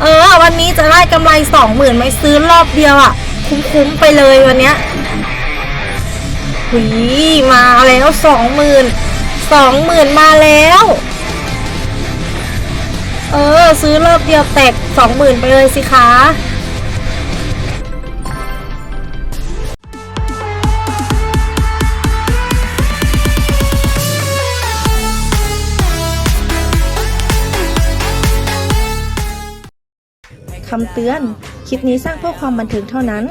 เออ วันนี้จะได้กำไรสองหมื่นไม่ซื้อรอบเดียวอะ่ะ คุ้มๆไปเลยวันเนี้ยหุยมาแล้วสองหมื่นสองหมื่นมาแล้ว เออ ซื้อรอบเดียวแตกสองหมื่นไปเลยสิคะ คำเตือน คลิปนี้สร้างเพื่อความบันเทิงเท่านั้น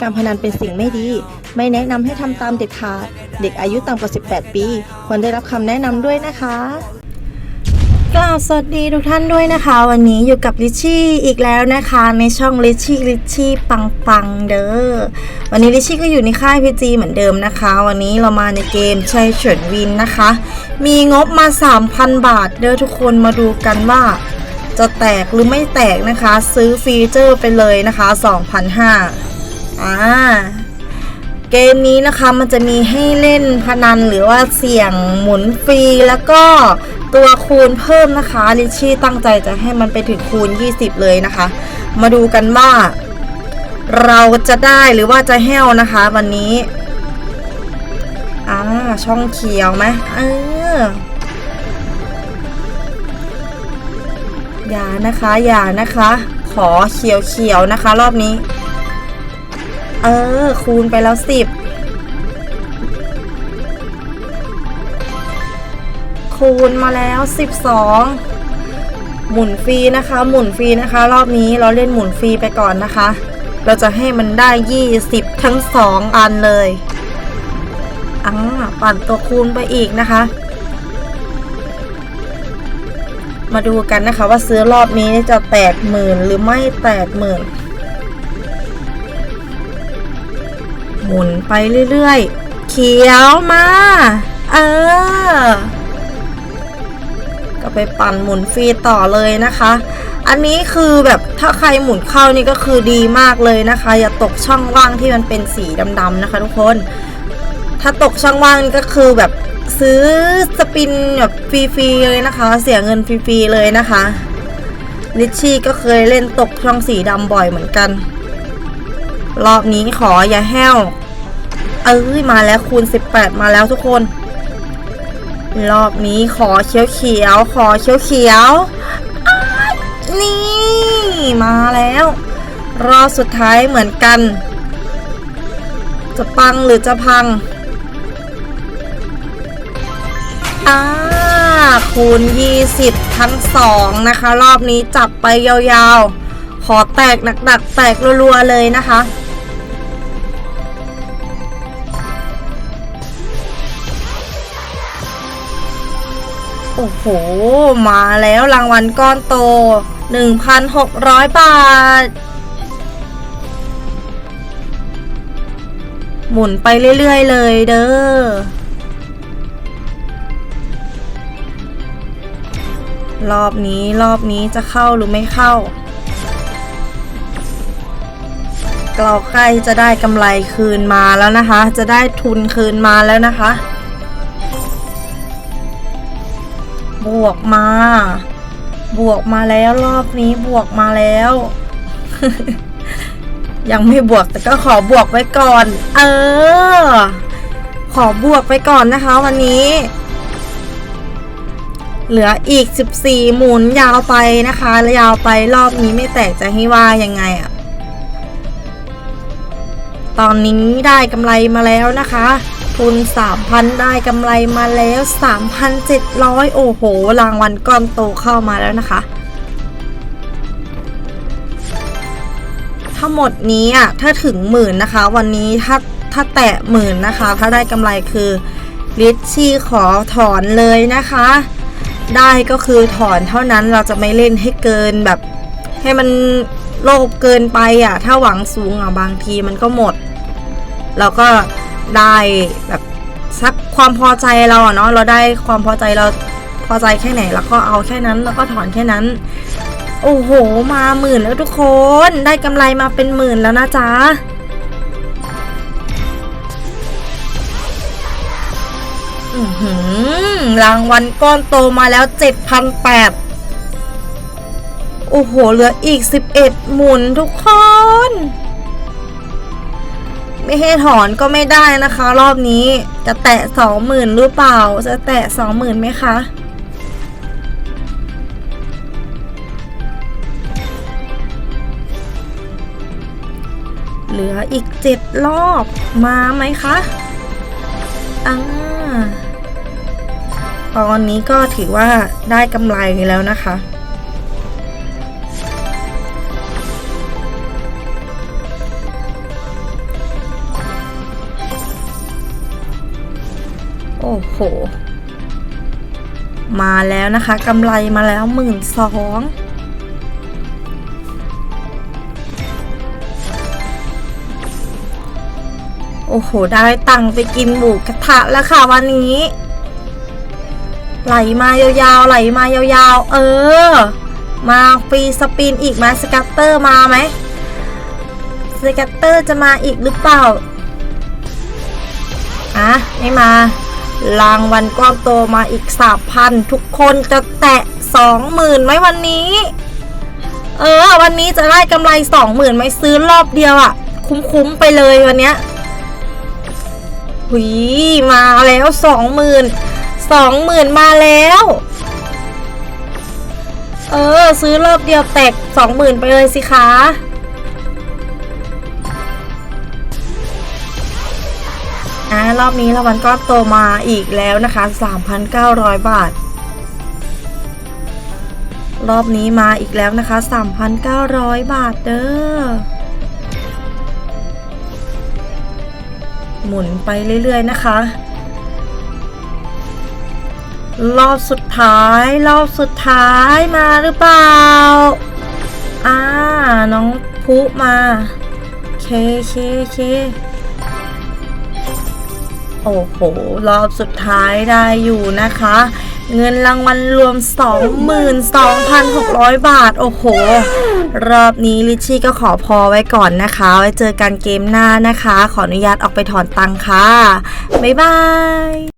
การพนันเป็นสิ่งไม่ดี ไม่แนะนำให้ทำตามเด็ดขาด เด็กอายุต่ำกว่า 18 ปี ควรได้รับคำแนะนำด้วยนะคะ กล่าวสวัสดีทุกท่านด้วยนะคะ วันนี้อยู่กับลิชชี่อีกแล้วนะคะ ในช่องลิชชี่ลิชชี่ปังปังเด้อ วันนี้ลิชชี่ก็อยู่ในค่ายพีจีเหมือนเดิมนะคะ วันนี้เรามาในเกมชัยเฉินวินนะคะ มีงบมา 3,000 บาทเด้อทุกคนมาดูกันว่า จะแตกหรือไม่แตกนะคะ ซื้อฟีเจอร์ไปเลยนะคะ2,500อ่าเกมนี้นะคะมันจะมีให้เล่นพนันหรือว่าเสี่ยงหมุนฟรีแล้วก็ตัวคูณเพิ่มนะคะลิชชี่ตั้งใจจะให้มันไปถึงคูณ 20 เลยนะคะ มาดูกันว่า เราจะได้หรือว่าจะแห้วนะคะ วันนี้อ่าช่องเขียวไหมเออ อย่านะคะ อย่านะคะ ขอเขียวเขียวนะคะ รอบนี้ เออ คูณไปแล้วสิบคูณมาแล้วสิบสองหมุนฟรีนะคะ หมุนฟรีนะคะ รอบนี้เราเล่นหมุนฟรีไปก่อนนะคะ เราจะให้มันได้ยี่สิบทั้งสองอันเลยอ่าปั่นตัวคูณไปอีกนะคะ มาดูกันนะคะว่าซื้อรอบนี้จะแตกหมื่นหรือไม่แตกหมื่นหมุนไปเรื่อยๆ เขียวมา เออ ก็ไปปั่นหมุนฟรีต่อเลยนะคะ อันนี้คือแบบถ้าใครหมุนเข้านี่ก็คือดีมากเลยนะคะ อย่าตกช่องว่างที่มันเป็นสีดำๆนะคะทุกคน ถ้าตกช่องว่างนี่ก็คือแบบ ซื้อสปินแบบฟรีๆเลยนะคะ เสียเงินฟรีๆเลยนะคะลิชชี่ก็เคยเล่นตกช่องสีดำบ่อยเหมือนกัน รอบนี้ขออย่าแห้ว เอ้ยมาแล้วคูณ 18 มาแล้วทุกคน รอบนี้ขอเขียวเขียว ขอเขียวเขียวนี่มาแล้ว รอบสุดท้ายเหมือนกัน จะปังหรือจะพัง อ่าคูณ 20 ทั้งสองนะคะ รอบนี้จับไปยาวๆ ขอแตกหนักๆ แตกรัวๆ เลยนะคะโอ้โห มาแล้วรางวัลก้อนโต 1,600 บาท หมุนไปเรื่อย ๆ เลยเด้อ รอบนี้รอบนี้จะเข้าหรือไม่เข้า เราใกล้จะได้กำไรคืนมาแล้วนะคะ จะได้ทุนคืนมาแล้วนะคะ บวกมา บวกมาแล้วรอบนี้บวกมาแล้ว ยังไม่บวกแต่ก็ขอบวกไว้ก่อน เออ ขอบวกไปก่อนนะคะวันนี้ เหลืออีก 14 หมุนยาวไปนะคะแล้วยาวไปรอบนี้ไม่แตกจะให้ว่ายังไงอะตอนนี้ได้กำไรมาแล้วนะคะ ทุน 3,000 ได้กำไรมาแล้ว 3,700 โอ้โห รางวัลก้อนโตเข้ามาแล้วนะคะ ทั้งหมดนี้อะถ้าถึงหมื่นนะคะ วันนี้ถ้าถ้าแตะหมื่นนะคะ ถ้าได้กำไรคือลิชชี่ขอถอนเลยนะคะ ได้ก็คือถอนเท่านั้นเราจะไม่เล่นให้เกินแบบ ให้มันโลภเกินไปอะ ถ้าหวังสูงอะบางทีมันก็หมด เราก็ได้แบบสักความพอใจเราอะเนาะเราได้ความพอใจเราพอใจแค่ไหนแล้วก็เอาแค่นั้นแล้วก็ถอนแค่นั้น โอ้โห มาหมื่นแล้วทุกคน ได้กำไรมาเป็นหมื่นแล้วนะจ๊ะ รางวัลก้อนโตมาแล้วเจ็ดพันแปดโอ้โห เหลืออีก 11 หมุนทุกคน ไม่ให้ถอนก็ไม่ได้นะคะ รอบนี้จะแตะ 20,000 หรือเปล่า จะแตะ 20,000ไหมคะเหลืออีก7รอบมาไหมคะ อ่า ตอนนี้ก็ถือว่าได้กำไรแล้วนะคะ โอ้โห มาแล้วนะคะกำไรมาแล้วหมื่นสองโอ้โห ได้ตังค์ไปกินหมูกระทะแล้วค่ะวันนี้ ไหลมายาวๆไหลมายาวๆ เออ มาฟรีสปินอีกไหมสกัตเตอร์มาไหมสกัตเตอร์จะมาอีกหรือเปล่าอะไม่มารางวัลก้อนโตมาอีกสามพันทุกคนจะแตะสองหมื่นไหมวันนี้ เออ วันนี้จะได้กำไรสองหมื่นไหมซื้อรอบเดียวอะ่ะ คุ้มๆไปเลยวันเนี้ยหุยมาแล้วสองหมื่น สองหมื่นมาแล้ว เออ ซื้อรอบเดียวแตกสองหมื่นไปเลยสิคะอ่ารอบนี้รางวัลก้อนโตมาอีกแล้วนะคะ 3,900 บาท รอบนี้มาอีกแล้วนะคะ 3,900 บาทเด้อหมุนไปเรื่อยๆนะคะ รอบสุดท้าย รอบสุดท้ายมาหรือเปล่า อ่า น้องพุมาเคเคเคโอ้โห รอบสุดท้ายได้อยู่นะคะ เงินรางวัลรวม 22,600 บาท โอ้โห รอบนี้ลิชชี่ก็ขอพอไว้ก่อนนะคะ ไว้เจอกันเกมหน้านะคะ ขออนุญาตออกไปถอนตังค่ะ บ๊ายบาย